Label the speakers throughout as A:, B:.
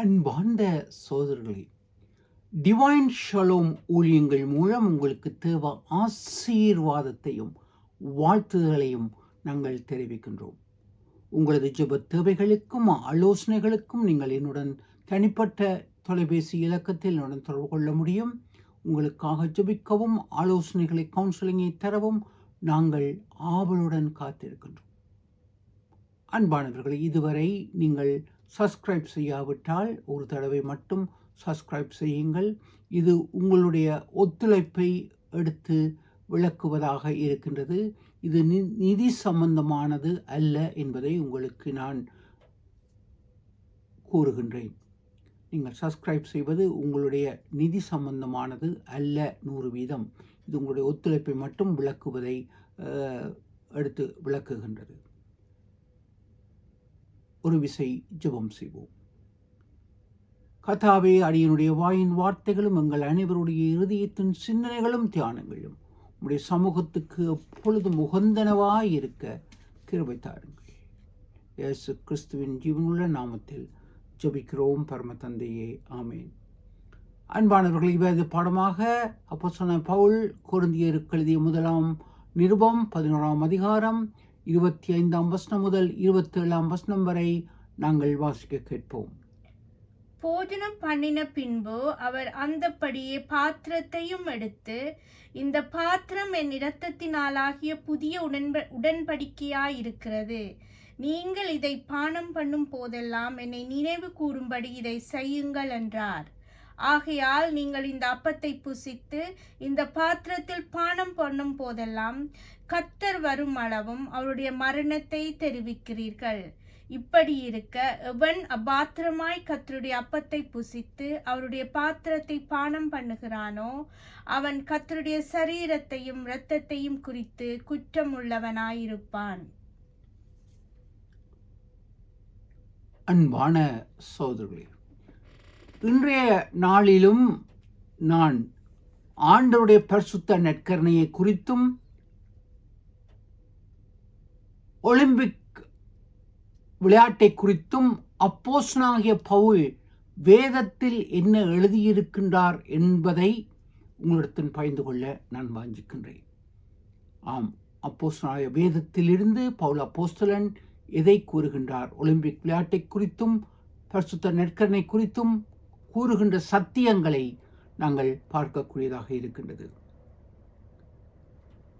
A: அன்பார்ந்த சோதரர்களே divine shalom ஊழியங்கள் மூலம் உங்களுக்கு தேவ ஆசீர்வாதத்தையும் வாழ்த்துதலையும் நாங்கள் தெரிவிக்கின்றோம். உங்களது ஜெப தேவைகளுக்கும் ஆலோசனைகளுக்கும் நீங்கள் என்னுடன் தனிப்பட்ட தொலைபேசி இலக்கத்தில் என்னுடன் தொடர்பு கொள்ள முடியும். உங்களுக்காக ஜெபிக்கவும் ஆலோசனைகளை கவுன்சிலிங்கை தரவும் நாங்கள் ஆவலுடன் காத்திருக்கின்றோம். அன்பானவர்களை இதுவரை நீங்கள் சப்ஸ்கிரைப் செய்யாவிட்டால் ஒரு தடவை மட்டும் சப்ஸ்கிரைப் செய்யுங்கள். இது உங்களுடைய ஒத்துழைப்பை எடுத்து விளக்குவதாக இருக்கின்றது. இது நி- நிதி சம்பந்தமானது அல்ல என்பதை உங்களுக்கு நான் கூறுகின்றேன். நீங்கள் சப்ஸ்கிரைப் செய்வது உங்களுடைய நிதி சம்பந்தமானது அல்ல நூறு வீதம். இது உங்களுடைய ஒத்துழைப்பை மட்டும் விளக்குவதை எடுத்து விளக்குகின்றது. ஒரு விசை ஜெபம் செய்வோம். கதாவே அடியனுடைய வாயின் வார்த்தைகளும் எங்கள் அனைவருடைய இருதயத்தின் சிந்தனைகளும் தியானங்களும் உடைய சமூகத்துக்கு எப்பொழுதும் உகந்தனவாய் இருக்க கிருபை தாருங்கள். இயேசு கிறிஸ்துவின் ஜீவனுள்ள நாமத்தில் ஜபிக்கிறோம் பரம தந்தையே ஆமேன். அன்பானவர்கள் இவது பாடமாக அப்போ சொன்ன பவுல் குருந்தியருக்கு எழுதிய முதலாம் நிருபம் பதினோராம் அதிகாரம் இருபத்தி ஐந்தாம் வசனம் முதல் இருபத்தேழாம் வசனம் வரை நாங்கள் வாசிக்க கேட்போம்.
B: போஜனம் பண்ணின பின்பு அவர் அந்தப்படியே பாத்திரத்தையும் எடுத்து இந்த பாத்திரம் என் இரத்தத்தினாலாகிய புதிய உடன்ப உடன்படிக்கையாயிருக்கிறது. நீங்கள் இதை பானம் பண்ணும் போதெல்லாம் என்னை நினைவு கூறும்படி இதை செய்யுங்கள் என்றார். ஆகையால் நீங்கள் இந்த அப்பத்தை புசித்து இந்த பாத்திரத்தில் பானம் பண்ணும் போதெல்லாம் கத்தர் வரும் அளவும் அவருடைய மரணத்தை தெரிவிக்கிறீர்கள். இப்படி இருக்க எவன் அபாத்திரமாய் கத்தருடைய அப்பத்தை புசித்து அவருடைய பாத்திரத்தை பானம் பண்ணுகிறானோ அவன் கத்தருடைய சரீரத்தையும் இரத்தத்தையும் குறித்து குற்றம் உள்ளவனாயிருப்பான்
A: அன்பான சோதரர்களே இன்றைய நாளிலும் நான் ஆண்டருடைய பரிசுத்த நற்கரணையை குறித்தும் ஒலிம்பிக் விளையாட்டை குறித்தும் அப்போஸ்னாகிய பவுல் வேதத்தில் என்ன எழுதியிருக்கின்றார் என்பதை உங்களிடத்தில் பகிர்ந்து கொள்ள நான் வாஞ்சிக்கின்றேன். ஆம் அப்போஸ்தலனாகிய வேதத்திலிருந்து பவுல் அப்போஸ்தலன் எதை கூறுகின்றார்? ஒலிம்பிக் விளையாட்டை குறித்தும் பரிசுத்த நெற்கரணை குறித்தும் கூறுகின்ற சத்தியங்களை நாங்கள் பார்க்கக்கூடியதாக இருக்கின்றது.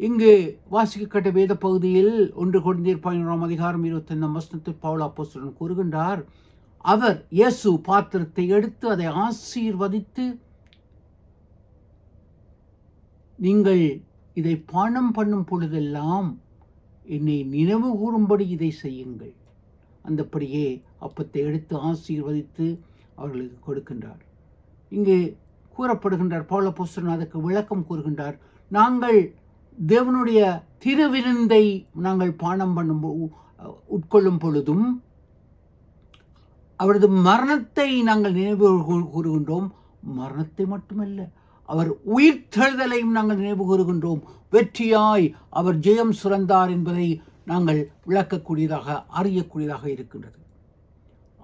A: இங்கு வாசிக்கப்பட்ட வேத பகுதியில் ஒன்று கொண்டீர் பதினோராம் அதிகாரம் இருபத்தைந்தாம் வசனத்தில் பவுலா போஸ்டன் கூறுகின்றார் அவர் இயேசு பாத்திரத்தை எடுத்து அதை ஆசீர்வதித்து நீங்கள் இதை பானம் பண்ணும் பொழுதெல்லாம் என்னை நினைவு கூறும்படி இதை செய்யுங்கள். அந்தப்படியே அப்பத்தை எடுத்து ஆசீர்வதித்து அவர்களுக்கு கொடுக்கின்றார். இங்கு கூறப்படுகின்றார் பவுல அதற்கு விளக்கம் கூறுகின்றார் நாங்கள் தேவனுடைய திருவிருந்தை நாங்கள் பானம் பண்ணும் உட்கொள்ளும் பொழுதும் அவரது மரணத்தை நாங்கள் நினைவு கூறுகின்றோம். மரணத்தை மட்டுமல்ல அவர் உயிர்த்தெழுதலையும் நாங்கள் நினைவு கூறுகின்றோம். வெற்றியாய் அவர் ஜெயம் சுரந்தார் என்பதை நாங்கள் விளக்கக்கூடியதாக அறியக்கூடியதாக இருக்கின்றது.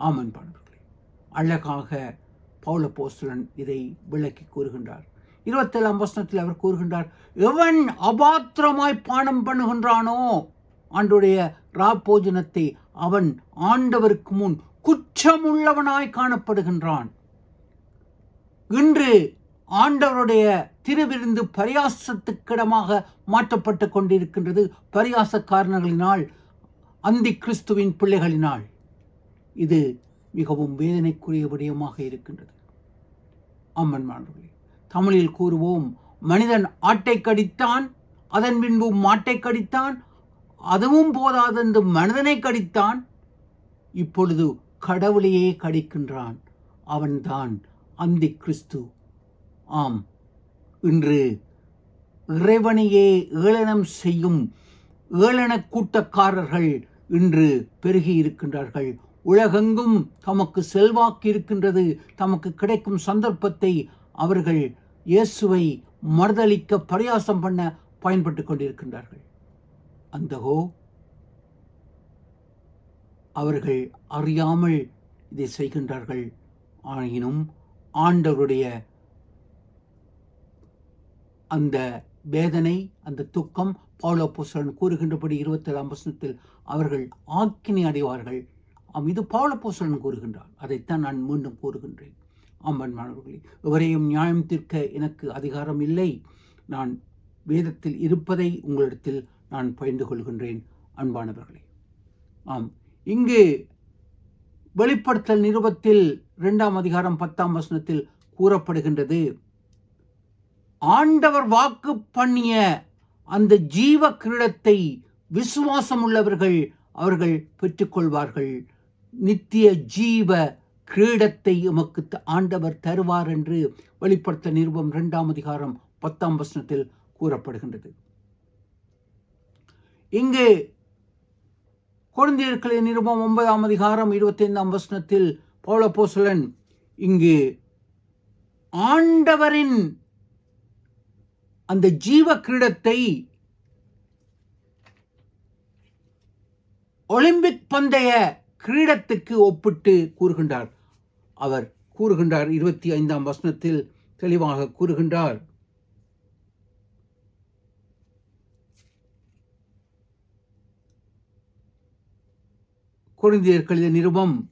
A: ஆமன். பாடல்களே அழகாக பவுல போஸ்தலன் இதை விளக்கி கூறுகின்றார். இருபத்தேழாம் வசனத்தில் அவர் கூறுகின்றார் எவன் அபாத்திரமாய் பானம் பண்ணுகின்றானோ ஆண்டுடைய ராப்போஜனத்தை அவன் ஆண்டவருக்கு முன் குற்றமுள்ளவனாய் காணப்படுகின்றான். இன்று ஆண்டவருடைய திருவிருந்து பரியாசத்துக்கிடமாக மாற்றப்பட்டு கொண்டிருக்கின்றது பரியாசக்காரர்களினால் அந்தி கிறிஸ்துவின் பிள்ளைகளினால். இது மிகவும் வேதனைக்குரிய விடயமாக இருக்கின்றது. அம்மன் மாணவர்களே தமிழில் கூறுவோம் மனிதன் ஆட்டை கடித்தான் அதன் பின்பு மாட்டை கடித்தான் அதுவும் போதாதென்று மனிதனை கடித்தான். இப்பொழுது கடவுளையே கடிக்கின்றான் அவன்தான் அந்தி கிறிஸ்து. ஆம் இன்று இறைவனையே ஏளனம் செய்யும் ஏளன கூட்டக்காரர்கள் இன்று பெருகி இருக்கின்றார்கள். உலகெங்கும் தமக்கு செல்வாக்கு இருக்கின்றது தமக்கு கிடைக்கும் சந்தர்ப்பத்தை அவர்கள் இயேசுவை மறுதளிக்க பரியாசம் பண்ண பயன்பட்டு கொண்டிருக்கின்றார்கள். அந்தகோ அவர்கள் அறியாமல் இதை செய்கின்றார்கள். ஆயினும் ஆண்டவருடைய அந்த வேதனை அந்த துக்கம் பௌலப்போசலன் கூறுகின்றபடி இருபத்தேழாம் வசனத்தில் அவர்கள் ஆக்கினை அடைவார்கள். ஆம் இது பௌலப்போசலன் கூறுகின்றான் அதைத்தான் நான் மீண்டும் கூறுகின்றேன். ஆம்பன்மானவர்களே எவரையும் நியாயம் தீர்க்க எனக்கு அதிகாரம் இல்லை. நான் வேதத்தில் இருப்பதை உங்களிடத்தில் நான் பகிர்ந்து கொள்கின்றேன் அன்பானவர்களே. ஆம் இங்கு வெளிப்படுத்தல் நிருபத்தில் இரண்டாம் அதிகாரம் பத்தாம் வசனத்தில் கூறப்படுகின்றது ஆண்டவர் வாக்கு பண்ணிய அந்த ஜீவ கிரீடத்தை விசுவாசம் உள்ளவர்கள் அவர்கள் பெற்றுக்கொள்வார்கள். நித்திய ஜீவ கிரீடத்தை எமக்கு ஆண்டவர் தருவார் என்று வெளிப்படுத்த நிருபம் இரண்டாம் அதிகாரம் பத்தாம் வசனத்தில் கூறப்படுகின்றது. இங்கு குழந்தையர்களின் நிருபம் ஒன்பதாம் அதிகாரம் இருபத்தி ஐந்தாம் வசனத்தில் பௌலப்போசலன் இங்கு ஆண்டவரின் அந்த ஜீவ கிரீடத்தை ஒலிம்பிக் பந்தய கிரீடத்துக்கு ஒப்பிட்டு கூறுகின்றார். அவர் கூறுகின்றார் இருபத்தி ஐந்தாம் வசனத்தில் தெளிவாக கூறுகின்றார். கழித நிருபம்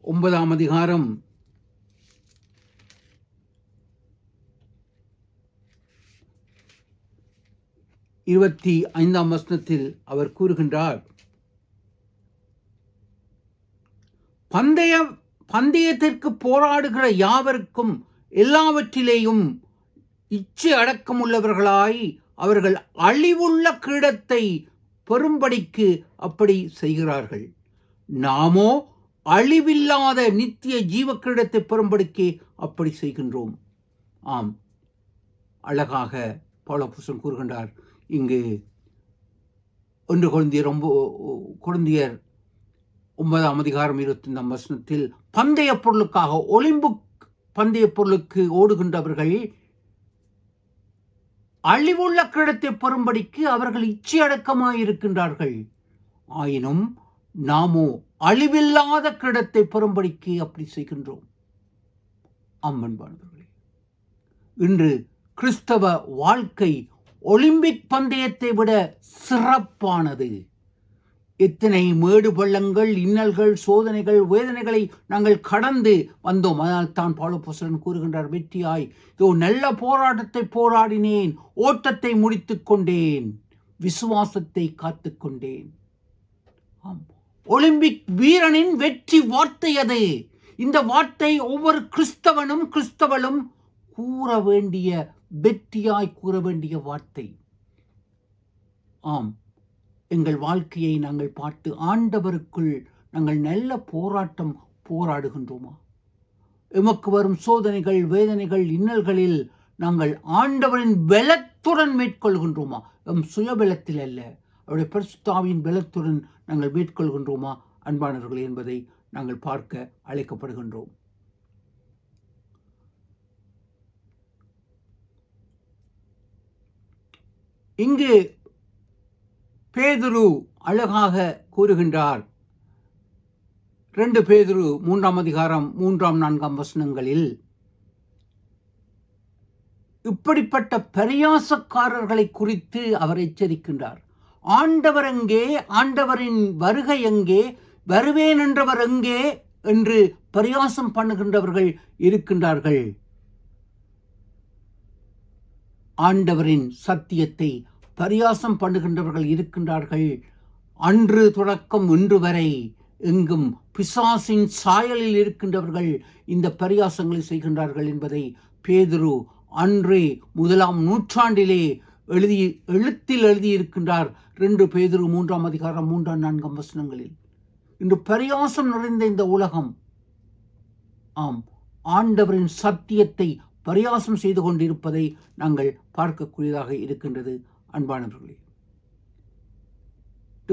A: ஒன்பதாம் அதிகாரம். இருபத்தி ஐந்தாம் வசனத்தில் அவர் கூறுகின்றார் பந்தய பந்தயத்திற்கு போராடுகிற யாவருக்கும் எல்லாவற்றிலேயும் இச்சை அடக்கமுள்ளவர்களாய் அவர்கள் அழிவுள்ள கிரீடத்தை பெரும்படிக்கு அப்படி செய்கிறார்கள். நாமோ அழிவில்லாத நித்திய ஜீவ கிரீடத்தை பெரும்படிக்கு அப்படி செய்கின்றோம். ஆம். அழகாக பௌலபுசன் கூறுகின்றார். இங்கு ஒன்று குழந்தையர் ரொம்ப குழந்தையர் ஒன்பதாம் அதிகாரம் இருபத்தைந்தாம் வசனத்தில் பந்தய பொருளுக்காக ஒலிம்பிக் பந்தய பொருளுக்கு ஓடுகின்றவர்கள் அழிவுள்ள கிரீடத்தை பெறும்படிக்கு அவர்கள் இச்சையடக்கமாயிருக்கின்றார்கள் ஆயினும் நாமோ அழிவில்லாத கிரீடத்தை பெறும்படிக்கு அப்படி செய்கின்றோம். அம்மன்பானவர்களே இன்று கிறிஸ்தவ வாழ்க்கை ஒலிம்பிக் பந்தயத்தை விட சிறப்பானது. எத்தனை மேடு பள்ளங்கள் இன்னல்கள் சோதனைகள் வேதனைகளை நாங்கள் கடந்து வந்தோம். அதனால் தான் பாலபோசலன் கூறுகின்றார் வெற்றியாய். இதோ நல்ல போராட்டத்தை போராடினேன் ஓட்டத்தை முடித்துக் கொண்டேன் விசுவாசத்தை காத்து கொண்டேன். ஆம். ஒலிம்பிக் வீரனின் வெற்றி வார்த்தை அது. இந்த வார்த்தை ஒவ்வொரு கிறிஸ்தவனும் கிறிஸ்தவளும் கூற வேண்டிய வெற்றியாய் கூற வேண்டிய வார்த்தை. ஆம். எங்கள் வாழ்க்கையை நாங்கள் பார்த்து ஆண்டவருக்குள் நாங்கள் நல்ல போராட்டம் போராடுகின்றோமா? எமக்கு வரும் சோதனைகள் வேதனைகள் இன்னல்களில் நாங்கள் ஆண்டவரின் பலத்துடன் மேற்கொள்கின்றோமா? எம் சுயபலத்தில் அல்ல. அவருடைய பரிசுத்தாவின் பலத்துடன் நாங்கள் மேற்கொள்கின்றோமா? அன்பானவர்கள் என்பதை நாங்கள் பார்க்க அழைக்கப்படுகின்றோம். இங்கு பேதுரு அழகாக கூறுகின்றார். ரெண்டு பேதுரு மூன்றாம் அதிகாரம் மூன்றாம் நான்காம் வசனங்களில் இப்படிப்பட்ட பரியாசக்காரர்களை குறித்து அவர் எச்சரிக்கின்றார். ஆண்டவர் எங்கே? ஆண்டவரின் வருகை எங்கே? வருவேன் என்றவர் எங்கே? என்று பரியாசம் பண்ணுகின்றவர்கள் இருக்கின்றார்கள். ஆண்டவரின் சத்தியத்தை பரியாசம் பண்ணுகின்றவர்கள் இருக்கின்றார்கள். அன்று தொடக்கம் இன்று வரை எங்கும் பிசாசின் சாயலில் இருக்கின்றவர்கள் இந்த பரியாசங்களை செய்கின்றார்கள் என்பதை பேதுரு அன்றே முதலாம் நூற்றாண்டிலே எழுதி எழுத்தில் எழுதியிருக்கின்றார். ரெண்டு பேதுரு மூன்றாம் அதிகாரம் மூன்றாம் நான்காம் வசனங்களில். இன்று பரியாசம் நிறைந்த இந்த உலகம் ஆம் ஆண்டவரின் சத்தியத்தை பரியாசம் செய்து கொண்டிருப்பதை நாங்கள் பார்க்கக்கூடியதாக இருக்கின்றது. அன்பானவர்களே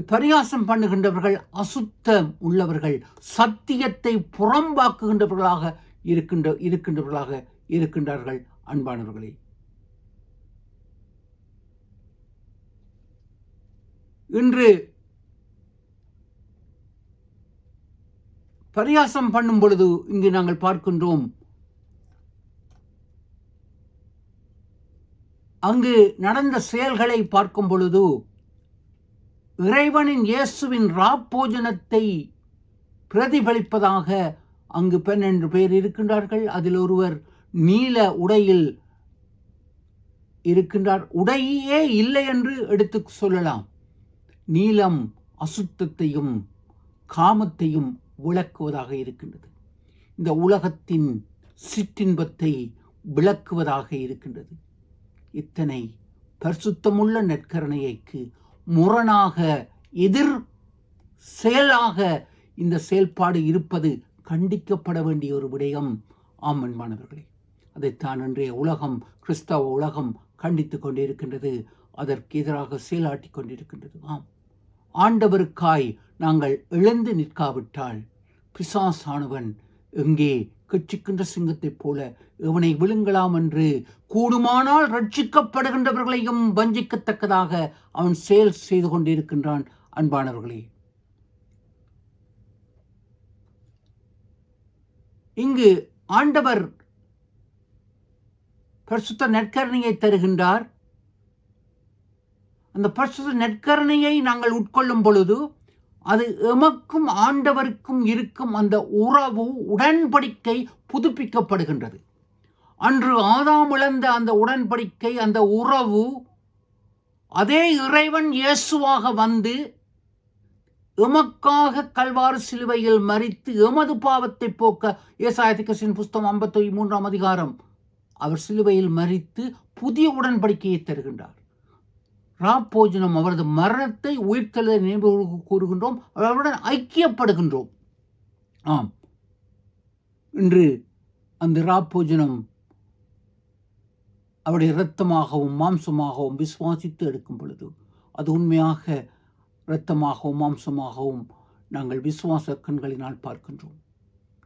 A: பரிகாசம் பண்ணுகின்றவர்கள் அசுத்தம் உள்ளவர்கள் சத்தியத்தை புறம்பாக்குகின்றவர்களாக இருக்கின்ற இருக்கின்றவர்களாக இருக்கின்றார்கள் அன்பானவர்களே இன்று பரியாசம் பண்ணும் பொழுது இங்கு நாங்கள் பார்க்கின்றோம் அங்கு நடந்த செயல்களை பார்க்கும் பொழுது இறைவனின் இயேசுவின் ராப்போஜனத்தை பிரதிபலிப்பதாக அங்கு பன்னெண்டு பேர் இருக்கின்றார்கள். அதில் ஒருவர் நீல உடையில் இருக்கின்றார். உடையே இல்லை என்று எடுத்து சொல்லலாம். நீலம் அசுத்தத்தையும் காமத்தையும் விளக்குவதாக இருக்கின்றது. இந்த உலகத்தின் சிற்றின்பத்தை விளக்குவதாக இருக்கின்றது. இத்தனை பரிசுத்தமுள்ள நற்கரணையைக்கு முரணாக எதிர் செயலாக இந்த செயல்பாடு இருப்பது கண்டிக்கப்பட வேண்டிய ஒரு விடயம். ஆம் அன்பானவர்களே அதைத்தான் இன்றைய உலகம் கிறிஸ்தவ உலகம் கண்டித்து கொண்டிருக்கின்றது. அதற்கு எதிராக செயலாட்டி கொண்டிருக்கின்றது. ஆம். ஆண்டவருக்காய் நாங்கள் எழுந்து நிற்காவிட்டால் பிசாசானவன் எங்கே கட்சிக்கின்ற சிங்கத்தைப் போல இவனை விழுங்கலாம் என்று கூடுமானால் ரட்சிக்கப்படுகின்றவர்களையும் வஞ்சிக்கத்தக்கதாக அவன் செயல் செய்து கொண்டிருக்கின்றான் அன்பானவர்களே. இங்கு ஆண்டவர் பிரசுத்த நற்கரணையை தருகின்றார். அந்த பிரசுத்த நற்கரணையை நாங்கள் உட்கொள்ளும் பொழுது அது எமக்கும் ஆண்டவருக்கும் இருக்கும் அந்த உறவு உடன்படிக்கை புதுப்பிக்கப்படுகின்றது. அன்று ஆதாம் இழந்த அந்த உடன்படிக்கை அந்த உறவு அதே இறைவன் இயேசுவாக வந்து எமக்காக கல்வாறு சிலுவையில் மறித்து எமது பாவத்தை போக்க ஏசாயத்திகசின் புஸ்தம் ஐம்பத்தி மூன்றாம் அதிகாரம். அவர் சிலுவையில் மறித்து புதிய உடன்படிக்கையை தருகின்றார். ராப்போஜனம் அவரது மரணத்தை உயிர்த்தெழுத நினைவு கூறுகின்றோம் அவருடன் ஐக்கியப்படுகின்றோம். ஆம். இன்று அந்த ராப்போஜனம் அவருடைய இரத்தமாகவும் மாம்சமாகவும் விசுவாசித்து எடுக்கும் பொழுது அது உண்மையாக இரத்தமாகவும் மாம்சமாகவும் நாங்கள் விசுவாச கண்களினால் பார்க்கின்றோம்.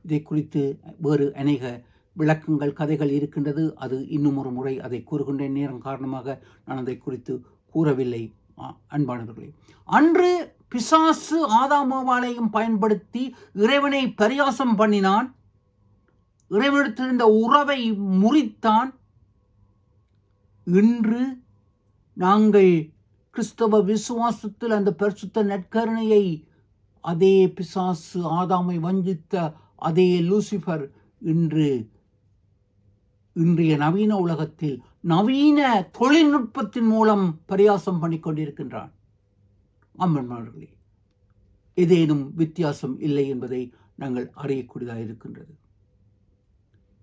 A: இதை குறித்து வேறு அநேக விளக்கங்கள் கதைகள் இருக்கின்றது. அது இன்னும் ஒரு முறை அதை கூறுகின்ற நேரம் காரணமாக நான் அதை குறித்து கூறவில்லை அன்பானவர்களே. அன்று பிசாசு ஆதாமவாளையும் பயன்படுத்தி இறைவனை பரியாசம் பண்ணினான். இறைவனிடத்திருந்த உறவை முறித்தான். இன்று நாங்கள் கிறிஸ்தவ விசுவாசத்தில் அந்த பரிசுத்த நற்கருணையை அதே பிசாசு ஆதாமை வஞ்சித்த அதே லூசிஃபர் இன்று இன்றைய நவீன உலகத்தில் நவீன தொழில்நுட்பத்தின் மூலம் பரியாசம் பண்ணிக்கொண்டிருக்கின்றான் அம்மன்மார்களே ஏதேனும் வித்தியாசம் இல்லை என்பதை நாங்கள் அறியக்கூடியதாக இருக்கின்றது.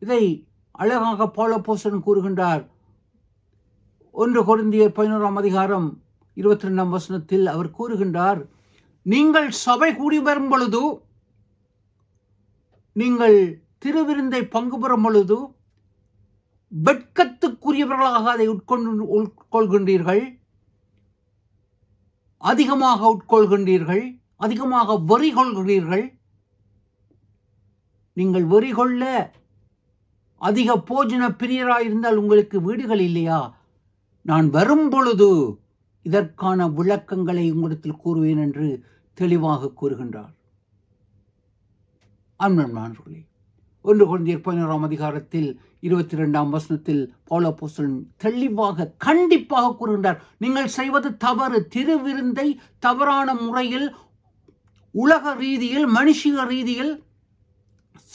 A: இதை அழகாக பௌலப்போசன் கூறுகின்றார். ஒன்று கொரிந்தியர் பதினோராம் அதிகாரம் இருபத்தி ரெண்டாம் வசனத்தில் அவர் கூறுகின்றார் நீங்கள் சபை கூடி வரும் பொழுது நீங்கள் திருவிருந்தை பங்கு பெறும் பொழுது வெட்கத்துக்குரியவர்களாக அதை உட்கொண்டு உட்கொள்கின்றீர்கள். அதிகமாக உட்கொள்கின்றீர்கள். அதிகமாக வெறி கொள்கிறீர்கள். நீங்கள் வெறி கொள்ள அதிக போஜன பிரியராயிருந்தால் உங்களுக்கு வீடுகள் இல்லையா? நான் வரும் பொழுது இதற்கான விளக்கங்களை உங்களிடத்தில் கூறுவேன் என்று தெளிவாக கூறுகின்றார். நான் ஒன்று குழந்தையர் பதினோராம் அதிகாரத்தில் இருபத்தி ரெண்டாம் வசனத்தில் பௌலப்போஸ்தலன் தெளிவாக கண்டிப்பாக கூறுகின்றார். நீங்கள் செய்வது தவறு. திருவிருந்தை தவறான முறையில் உலக ரீதியில் மனுஷிக ரீதியில்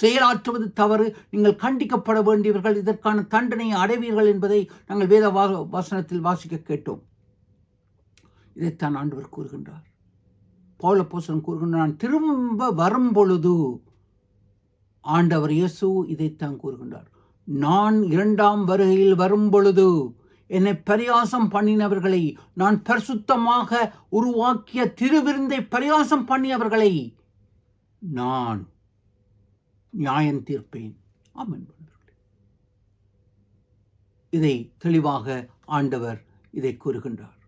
A: செயலாற்றுவது தவறு. நீங்கள் கண்டிக்கப்பட வேண்டியவர்கள் இதற்கான தண்டனையை அடைவீர்கள் என்பதை நாங்கள் வேத வசனத்தில் வாசிக்க கேட்டோம். இதைத்தான் ஆண்டவர் கூறுகின்றார். பௌலப்போசன் கூறுகின்றான் நான் திரும்ப வரும் பொழுது ஆண்டவர் இயேசு இதைத்தான் கூறுகின்றார். நான் இரண்டாம் வருகையில் வரும்பொழுது என்னை பரியாசம் பண்ணினவர்களை நான் பரிசுத்தமாக உருவாக்கிய திருவிருந்தை பரியாசம் பண்ணியவர்களை நான் நியாயம் தீர்ப்பேன். ஆமென். இதை தெளிவாக ஆண்டவர் இதை கூறுகின்றார்.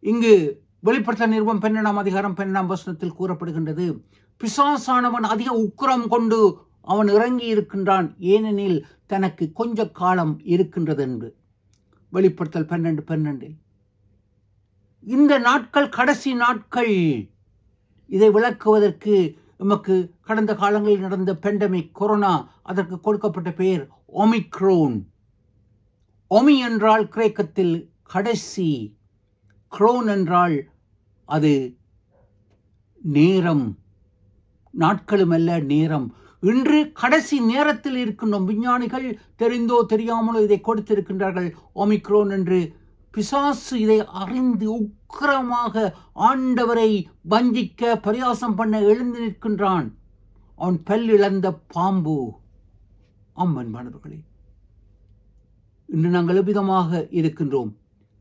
A: இங்கு வெளிப்படுத்த நிறுவம் பன்னெண்டாம் அதிகாரம் பன்னெண்டாம் வசனத்தில் கூறப்படுகின்றது. பிசாசானவன் அதிக உக்கிரம் கொண்டு அவன் இறங்கி இருக்கின்றான் ஏனெனில் தனக்கு கொஞ்ச காலம் இருக்கின்றது என்று. வெளிப்படுத்தல் பன்னெண்டு பன்னெண்டில் இந்த நாட்கள் கடைசி நாட்கள். இதை விளக்குவதற்கு நமக்கு கடந்த காலங்களில் நடந்த பெண்டமிக் கொரோனா அதற்கு கொடுக்கப்பட்ட பெயர் ஒமிக்ரோன் ஒமி என்றால் கிரேக்கத்தில் கடைசி. குரோன் என்றால் அது நேரம். நாட்களும் அல்ல நேரம். இன்று கடைசி நேரத்தில் இருக்கின்றோம். விஞ்ஞானிகள் தெரிந்தோ தெரியாமலோ இதை கொடுத்திருக்கின்றார்கள். ஒமிக்ரோன் என்று பிசாசு இதை அறிந்து உக்கிரமாக ஆண்டவரை வஞ்சிக்க பரியாசம் பண்ண எழுந்து நிற்கின்றான். அவன் பல் இழந்த பாம்பு. அம்மன் மாணவர்களே இன்று நாங்கள் எவ்விதமாக இருக்கின்றோம்?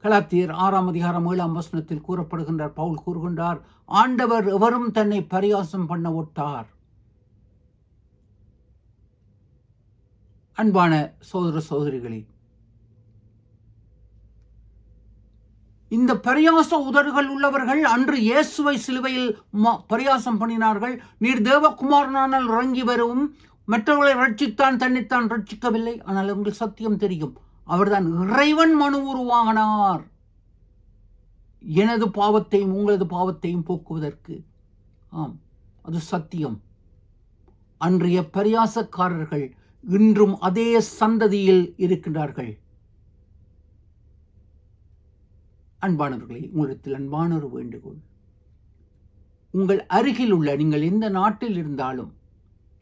A: கலாத்தியர் ஆறாம் அதிகாரம் ஏழாம் வசனத்தில் கூறப்படுகின்றார். பவுல் கூறுகின்றார் ஆண்டவர் எவரும் தன்னை பரியாசம் பண்ண ஒட்டார். அன்பான சோதர சோதரிகளே இந்த பரியாச உதடுகள் உள்ளவர்கள் அன்று இயேசுவை சிலுவையில் பரியாசம் பண்ணினார்கள். நீர் தேவகுமாரனால் இறங்கி வரவும் மற்றவர்களை ரட்சித்தான் தன்னைத்தான் ரட்சிக்கவில்லை. ஆனால் உங்களுக்கு சத்தியம் தெரியும். அவர்தான் இறைவன் மனு உருவானார். எனது பாவத்தையும் உங்களது பாவத்தையும் போக்குவதற்கு. ஆம் அது சத்தியம். அன்றைய பரியாசக்காரர்கள் இன்றும் அதே சந்ததியில் இருக்கின்றார்கள். அன்பானவர்களே உங்களிடத்தில் அன்பான ஒரு வேண்டுகோள். உங்கள் அருகில் உள்ள நீங்கள் எந்த நாட்டில் இருந்தாலும்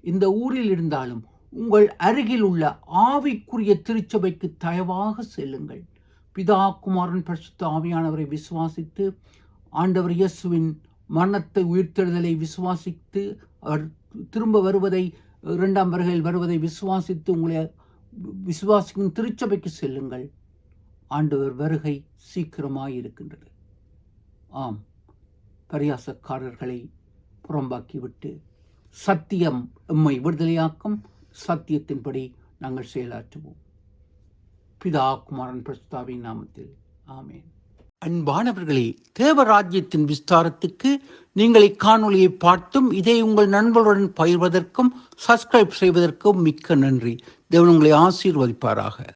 A: இந்த ஊரில் இருந்தாலும் உங்கள் அருகில் உள்ள ஆவிக்குரிய திருச்சபைக்கு தயவாக செல்லுங்கள். பிதா குமாரன் பரிசுத்த ஆவியானவரை விசுவாசித்து ஆண்டவர் இயேசுவின் மரணத்தை உயிர்த்தெழுதலை விசுவாசித்து அவர் திரும்ப வருவதை இரண்டாம் வருகையில் வருவதை விசுவாசித்து உங்களை விசுவாசிக்கும் திருச்சபைக்கு செல்லுங்கள். ஆண்டவர் வருகை சீக்கிரமாக இருக்கின்றது. ஆம். பரியாசக்காரர்களை புறம்பாக்கிவிட்டு சத்தியம் எம்மை விடுதலையாக்கும். சத்தியத்தின்படி நாங்கள் செயலாற்றுவோம். பிதா குமாரன் பிரஸ்தாவின் நாமத்தில். ஆமேன். அன்பானவர்களே தேவராஜ்யத்தின் விஸ்தாரத்துக்கு நீங்கள் இக்காணொலியை பார்த்தும் இதை உங்கள் நண்பர்களுடன் பகிர்வதற்கும் சப்ஸ்கிரைப் செய்வதற்கும் மிக்க நன்றி. தேவன் உங்களை ஆசீர்வதிப்பாராக.